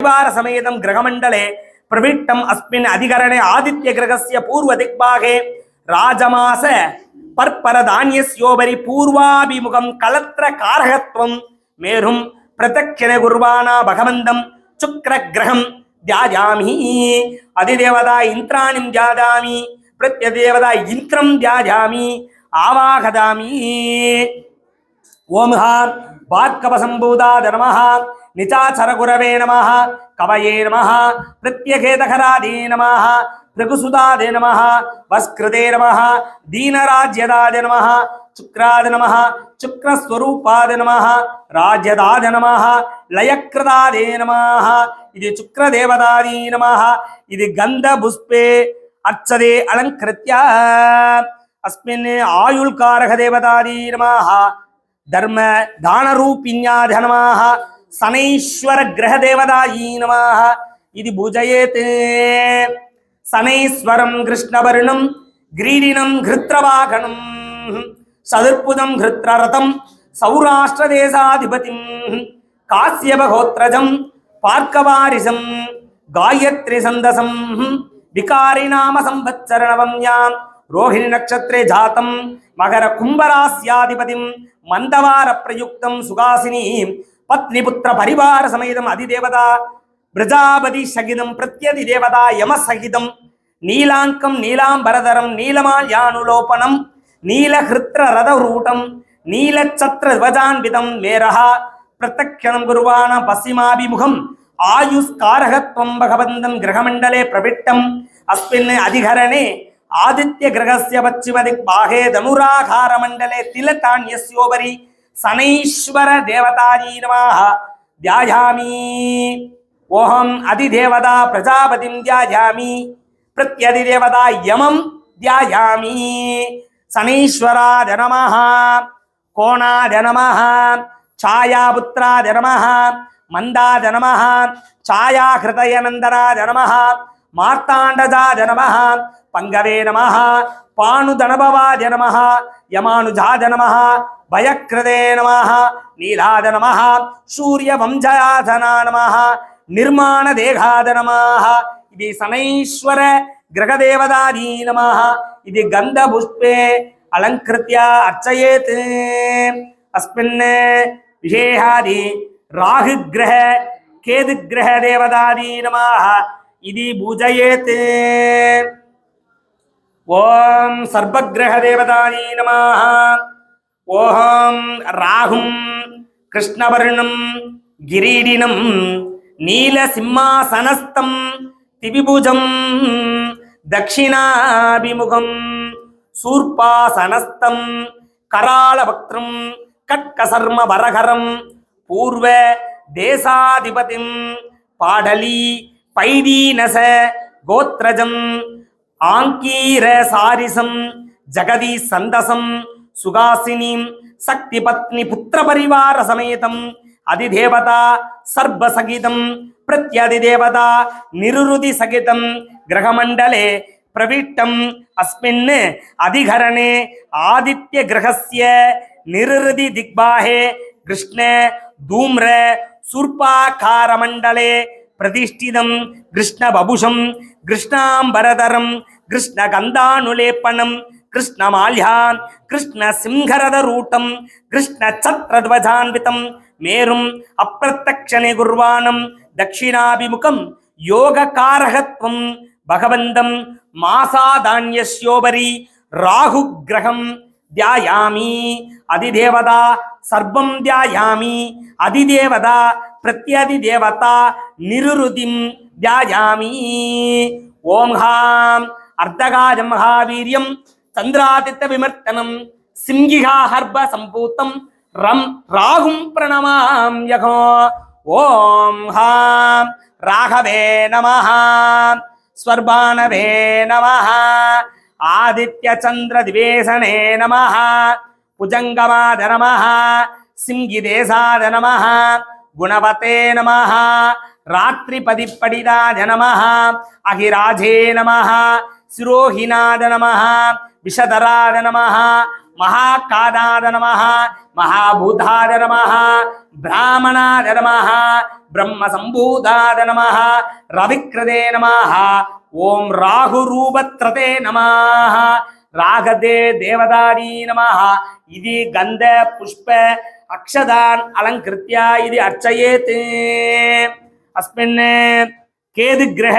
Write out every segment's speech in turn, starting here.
परिवार समेतं ग्रहमण्डले प्रविष्टम् अस्मिन् अधिकरणे आदित्यग्रहस्य पूर्वदिग्भागे राजमास पर्परधान्यस्योपरि पूर्वाभिमुखं कलत्रकारकत्वं मेरुं प्रत्यक्षणे कुर्वाणा भगवन्तं शुक्रग्रहं ध्यायामि अधिदेवता इन्द्राणिं ध्यायामि प्रत्यदेवता इन्द्रं ध्यायामि आवाहदामि நிச்சாச்சரகுரவே நம கவயே நம பிரத்யகேதகராதே நம பிருகுசுதாதே நம வஸ்கிருதே நம தீனராஜ்யதாதே நம சுக்ராத நம சுக்ரஸ்வரூபாத நம ராஜ்யதாத நம லயக்கிருதாதே நம இது சுக்ரதேவதாதீ நம இது கந்த புஷ்பே அர்ச்சதே அலங்கிருத்திய அஸ்மின் ஆயுள்காரக தேவதாதீ நம தர்ம தானரூபிண்யாத நமாக சனைஸ்வர கிரக தேவதாயி நமாக இது பூஜயேத். சனைஸ்வரம் கிருஷ்ணவருணம் கிரீடினம் கிருத்ரவாகனம் சதுர்புதம் கிருத்ரரதம் சௌராஷ்டிர தேசாதிபதிம் காசியபகோத்ரஜம் பார்க்கவாரிசம் காயத்ரி சந்தசம் விகாரி நாம சம்பச்சரணவம் யாம் ரோஹிணி நட்சத்திரே ஜாத்தம் மகர கும்பராஸ்யாதிபதிம் மந்தவார பிரயுக்தம் சுகாசினி பத்னி புத்திர பரிவார சமேதம் அதிதேவதா பிரஜாபதி சகிதம் பிரத்யதி தேவதா யம சகிதம் நீலாங்கம் நீலாம்பரதரம் நீலமால் யானுலோபனம் நீலஹிருத்ர ரத ரூட்டம் நீலச்சத்திர த்வஜான்விதம் மேரஹா பிரத்யக்ஷணம் குருவான பசிமாபிமுகம் ஆயுஷ்காரகத்வம் பகவந்தம் கிரகமண்டலே பிரவிட்டம் அஸ்மின் அதிகரணே ஆதித்ய கிரகஸ்ய பச்சிமதிக் பாகே தனுராகார மண்டலே திலதான்யஸ்யோபரி శనైశ్వర దేవతాయీ నమ. ధ్యాయామి. ఓహం అధిదేవత ప్రజాపతిం ధ్యాయామి. ప్రత్యధిదేవత యమం ధ్యాయామి. శనైశ్వరాద నమః. కోణాద నమః. ఛాయాపుత్రాద నమః. మందాద నమః. ఛాయాహృతయనందనాద నమః. మార్తాండజాద నమః. పంగవే నమ. పాణుదనభవాద నమః. యమానుజాద నమః. பயக்ரதே நம நீலாத நம சூரிய வம்சயாதனா நம நிர்மாண தேகாத நம இது சனைஸ்வர கிரகதேவதாதி நம இது கந்த புஷ்பே அலங்கிருத்தியா அர்ச்சயேத். அஸ்மின் விசேஷாதி ராகு கிரக கேது கிரக தேவதாதி நம இது பூஜயேத். ஓம் சர்வகிரக தேவதாதி நமாக ஓஹாம் ராகும் கிருஷ்ணவர்ணம் கிரீடினம் நீல சிம்மாசனஸ்தம் திவிபுஜம் தக்ஷிணாபிமுகம் சூர்பாசனஸ்தம் கராளபக்திரம் கட்கசர்ம வரகரம் பூர்வ தேசாதிபதிம் பாடலி பைதீனச கோத்ரஜம் ஆங்கீர சாரிசம் ஜெகதி சந்தசம் சுகாசினீம் சக்தி பத்னி புத்திர பரிவார சமேதம் அதிதேவதா சர்வ சகிதம் பிரத்யதிதேவதா நிருருதி சகிதம் கிரகமண்டலே பிரவிட்டம் அஸ்மின் அதிகரணே ஆதித்ய கிரகசிய நிருதி திக்பாஹே கிருஷ்ண தூம்ர சுர்பாக்கார மண்டலே பிரதிஷ்டிதம் கிருஷ்ண பபுஷம் கிருஷ்ணாம்பரதரம் கிருஷ்ண கந்தானுலேப்பணம் கிருஷ்ணமால்யான் கிருஷ்ண சிம்ஹரதரூட்டம் கிருஷ்ண சத்ரத்வஜான்விதம் மேரும் அப்பிரத்தக்ஷனை குர்வானம் தட்சிணாபிமுகம் யோக காரகத்வம் பகவந்தம் மாசாதான்யஸ்யோபரி ராகு கிரகம் தியாயாமி அதிதேவதா சர்வம் தியாயாமி அதிதேவதா பிரத்யதி தேவதா நிருருதிம் தியாயாமி. ஓம் ஹாம். அர்த்தகாஜம் மகாவீரியம். చంద్రాదిత్య విమర్తనం సింగిహాహర్భ సంపూతం రం రాహుం ప్రణమామ్యహో ఓం హాం రాఘవే నమ స్వర్బాణవే నమ ఆదిత్య చంద్ర దివేశనే నమ భుజంగమాద నమ సింగిదేశాద నమ గుణవతే నమ రాత్రిపది పడిదాద నమ అహిరాజే నమ శిరోహినాద నమ விஷதராத நம மகாகாதாத நம மகாபூதாத நம பிராமணாத நம பிரம்ம சம்பூதாத நம ரவிக்கிரதே நம ஓம் ராகு ரூபத்ரதே நம ராகதே தேவதாரி நம இது கந்த புஷ்ப அக்ஷதான் அலங்கிருத்தியா இது அர்ச்சயேத். அஸ்மின் கேது கிரக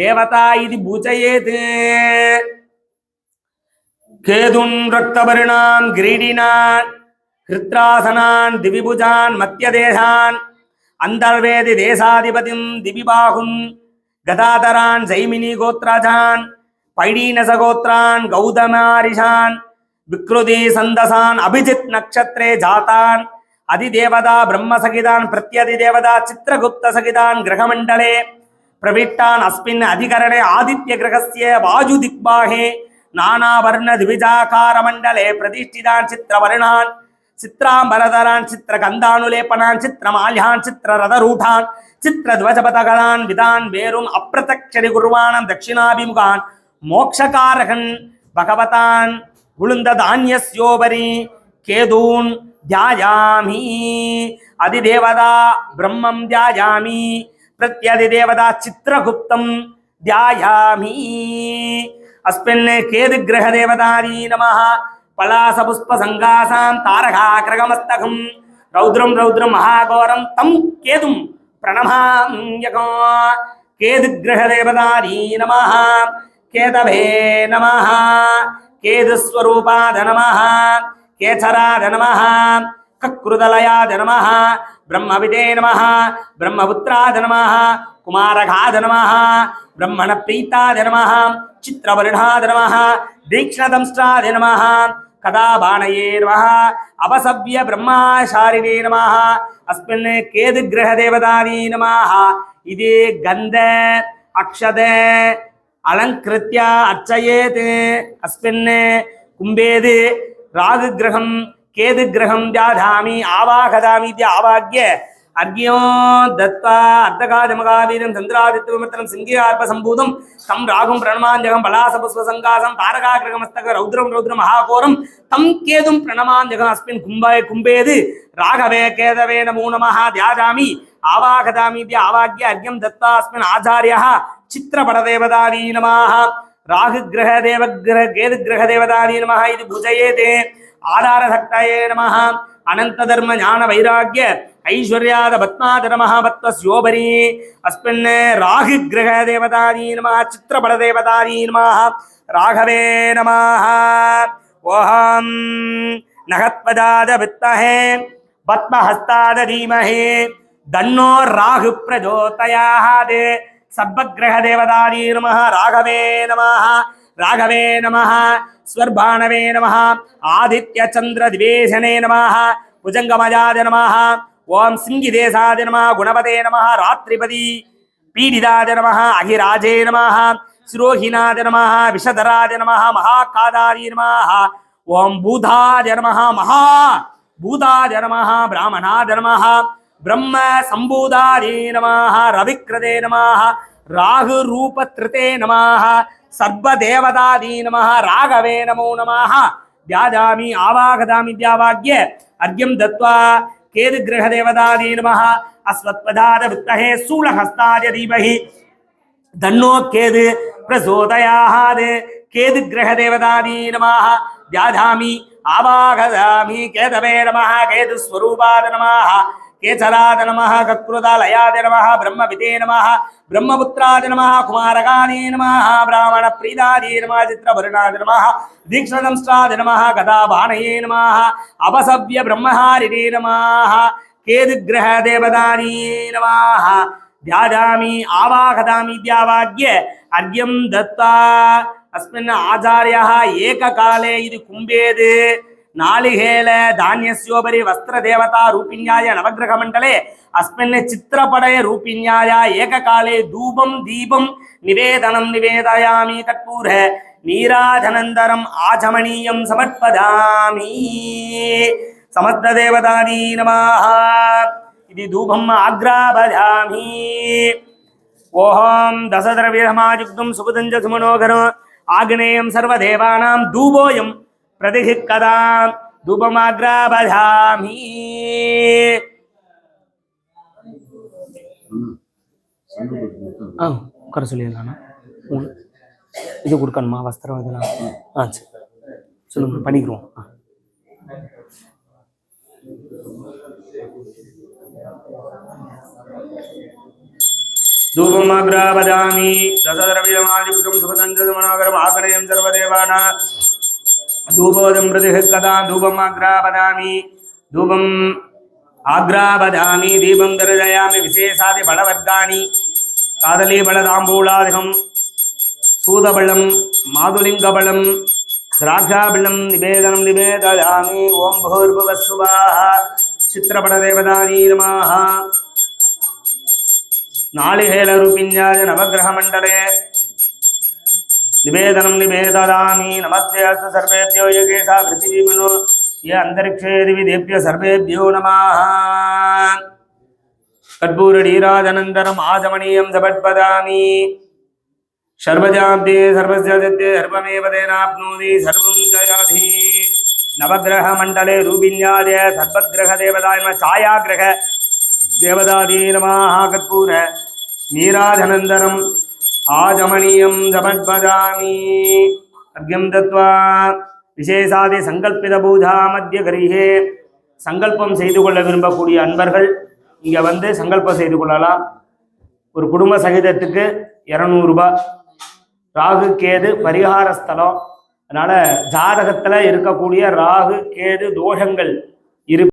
தேவதா இது பூஜயேத். கேதுன் ரக்தபரிணான் கிரீடினான் ஹிருத்ராசனான் திவிபுஜான் மத்தியதேசான் அந்தர்வேதி தேசாதிபதிம் திவிபாகும் கதாதரான் ஜெய்மினி கோத்ராஜான் பைடீனசகோத்ரான் கௌதமாரிஷான் விக்ருதி சந்தசான் அபிஜித் நக்ஷத்ரே ஜாதான் அதிதேவதா பிரம்மசகிதான் பிரத்யதிதேவதா சித்திரகுப்தசகிதான் கிரகமண்டலே பிரவிட்டான் அஸ்மின் அதிகரணே ஆதித்ய கிரகஸ்ய வாயு திக்பாகே நானாவர்ண திவிஜாகார மண்டலே பிரதிஷ்டிதான் சித்திரவருணான் சித்திராம்பரதரான் சித்திர கந்தானுலேபனான் சித்திரமால்யான் சித்திரரதரூடான் சித்திரத்வஜபதகலான் விதான் வேறும் அப்பிரதக்ஷரி குருவானம் தட்சிணாபிமுகான் மோக்ஷகாரகன் பகவதான் உளுந்த தானியஸ்யோபரி கேதூன் தியாயாமி அதிதேவதா பிரம்மம் தியாயாமி பிரத்யதிதேவதா சித்திரகுப்தம் தியாயாமி. అస్మిన్ కేతుగ్రహదేవతారీ నమ పలాసపుష్ప సంగాసాం తారకాగ్రగమస్తకం రౌద్రం రౌద్రం మహాఘోరం తం కేతుం ప్రణమామ్యకం కేతుగ్రహదేవతారీ నమ కేతవే నమ కేతుస్వరూపాద నమ కేచరాద నమ కకృతలయాద నమ బ్రహ్మవిదే నమ బ్రహ్మపుత్రాద నమ कुमारघाध नमः ब्रह्मणप्रीताद नमः चित्रवर्णाद नमः दीक्षणदंष्ट्राद नमः कदा बाणये नमः अपसव्य ब्रह्माशारिणे नमः अस्मिन् केदुग्रहदेवतानी नमः इति गन्ध अक्षद अलङ्कृत्य अर्चयेत् अस्मिन् कुम्भेद् रागग्रहं केदुग्रहं व्याधामि आवाहदामि इति आवाह्य அர்க்யோ தத்வா அர்த்தகாஜமகாவீரம் சந்திராதித்யமத்திரம் சிங்கிரார்பசம்பூதம் தம் ராகும் பிரணமாஞ்சகம் பலாசபஸ்வசங்காசம் தாரகாகிரகமஸ்தக ரௌத்ரம் ரௌத்ர மகாகோரம். தம் கேதும் பிரணமாஞ்சகம் அஸ்மின் கும்பாய கும்பேது. ராகவே கேதவே நமோ நமஹ தியாஜாமி. ஆவாகதாமீதி ஆவாக்கிய அர்க்யம் தத்வா அஸ்மின் ஆச்சாரியா சித்திரபடதேவதானீ நமாக ராகு கிரக தேவ கிரக கேது கிரக தேவதானீ நமஹ. இது பூஜயேதே. ஆதாரசக்தயே நமஹ. ಅನಂತ ಧರ್ಮ ಜ್ಞಾನ ವೈರಾಗ್ಯ ಐಶ್ವರ್ಯಾದ ಭತ್ಮಾಧರ ಮಹಾಭತ್ವಸ್ಯೋಪರಿ ಅಸ್ಮಿನ್ ರಾಹು ಗ್ರಹ ದೇವತಾದೀ ನಮಃ ಚಿತ್ರಬಲ ದೇವತಾದೀ ನಮಃ ರಾಘವೇ ನಮಃ ಓಹಂ ನಗತ್ಪದಾದ ವಿತ್ತಹೆ ಪದ್ಮಹಸ್ತಾದ ಧೀಮಹಿ ದನ್ನೋ ರಾಹು ಪ್ರಜೋತಯಾದೆ ಸರ್ವಗ್ರಹ ದೇವತಾದೀ ನಮಃ ರಾಘವೇ ನಮಃ ராகவே நம ஸ்வர்பானவே நம ஆதித்ய சந்திர திவேசனே நம புஜங்கமஜாத நம ஓம் சிங்கி தேசாத நம குணபதே நம ராத்ரிபதி பீடிதாத நம அகிராஜே நம சிரோஹிநாத நம விஷதராஜ நம மகாகாதாரி நம ஓம் பூதாஜ நம மகா பூதாஜ நம பிராமணாஜ நம பிரம்ம சம்பூதாரே நம ரவிக்கிரதே நம ராகு ரூபத்ருதே நமாக சர்வதேவதா தீ நம ராகவே நமோ நமாக தியாதாமி ஆவாகதாமி தியாவாக்கிய அர்க்கியம் தத்வா கேது கிரக தேவதா தீ நம அஸ்வத்பதாத வித்தகே சூலஹஸ்தாய தீபகி தன்னோ கேது பிரசோதயாஹாது கேது கிரக தேவதா தீ ஆவாகதாமி கேதவே நமஹ கேது ஸ்வரூபாத நமஹ கேசராத நமஹ கக்ருதாலயாத நமஹ பிரம்மவிதே நமஹ ब्रह्मपुत्राय नमः कुमारकाने नमः ब्राह्मणप्रीदाय नमः चित्रभरणाय नमः दीक्षणंस्त्राय नमः गदाबाणये नमः अपसव्य ब्रह्महारिणे नमः केदुग्रहदेवदाने नमः ध्यायामि आवाहदामिद्यावाग्य अर्घ्यं दत्ता अस्मिन् आचार्यः एककाले इति कुम्भेद् నాళిహేల ధాన్యస్యోపరి వస్త్రదేవతా రూపిణ్యాయ నవగ్రహమండలే. అస్మిన్ చిత్రపటయ రూపిణ్యాయ. ఏకకాలే ధూపం దీపం నివేదనం నివేదయామి కర్పూర. నీరాజనందరం ఆచమనీయం సమర్పదామి. సమస్తదేవతానీ నమః. ఇది ధూపం ఆగ్రాభజామి ఓహం దశద్రవ్యమాయుక్తం సుఖదంజ సుమనోఘరం ఆగ్నేయం సర్వదేవానాం ధూపోయం. प्रतिहिक्कदां धूपमाग्रापधामि ஆ உட்கார சொல்லிடலாண்ணா உங்களுக்கு இது கொடுக்கணுமா வஸ்திரம் இதெல்லாம் ஆ சரி சொல்லுங்க பண்ணிக்கிறோம் ஆ धूपमाग्रावदामि दशद्रव्यमादिपुत्रं सुखसञ्जमनोगरम् आकरयं सर्वदेवानां धूपोदं प्रति कदा धूपमाग्रावदामि धूपम् आग्रावदामि दीपं दर्शयामि विशेषादिफलवर्गाणि कादलीफलताम्बूलादिकं सूदफलं माधुलिङ्गफलं द्राक्षाफलं निवेदनं निवेदयामि ॐ भूर्भुवस्सुवाः चित्रपटदेवतानी नमः नालिहेलरूपिण्याय नवग्रहमण्डले निवेदनं निवेदयामि नमस्ते अस्तु सर्वेभ्यो यकेशा पृथिवीमनो ये अन्तरिक्षे दिवि देभ्य सर्वेभ्यो नमः कर्पूरडीराजनन्तरम् आचमनीयं सपट्पदामि सर्वजाब्दे सर्वस्य दत्ते सर्वमेव तेनाप्नोति सर्वं जयाधि नवग्रहमण्डले रूपिण्याय सर्वग्रहदेवताय नमः छायाग्रह देवदादी नमः कर्पूर नीराजनन्दरम् आजमनीयं समर्पयामि अर्घ्यं दत्त्वा விசேஷாதி சங்கல்பித பூஜா மத்திய கரிகே சங்கல்பம் செய்து கொள்ள விரும்பக்கூடிய அன்பர்கள் இங்கே வந்து சங்கல்பம் செய்து கொள்ளலாம் ஒரு குடும்ப சகிதத்துக்கு இரநூறுபா ராகு கேது பரிகார ஸ்தலம் அதனால் ஜாதகத்தில் இருக்கக்கூடிய ராகு கேது தோஷங்கள் இரு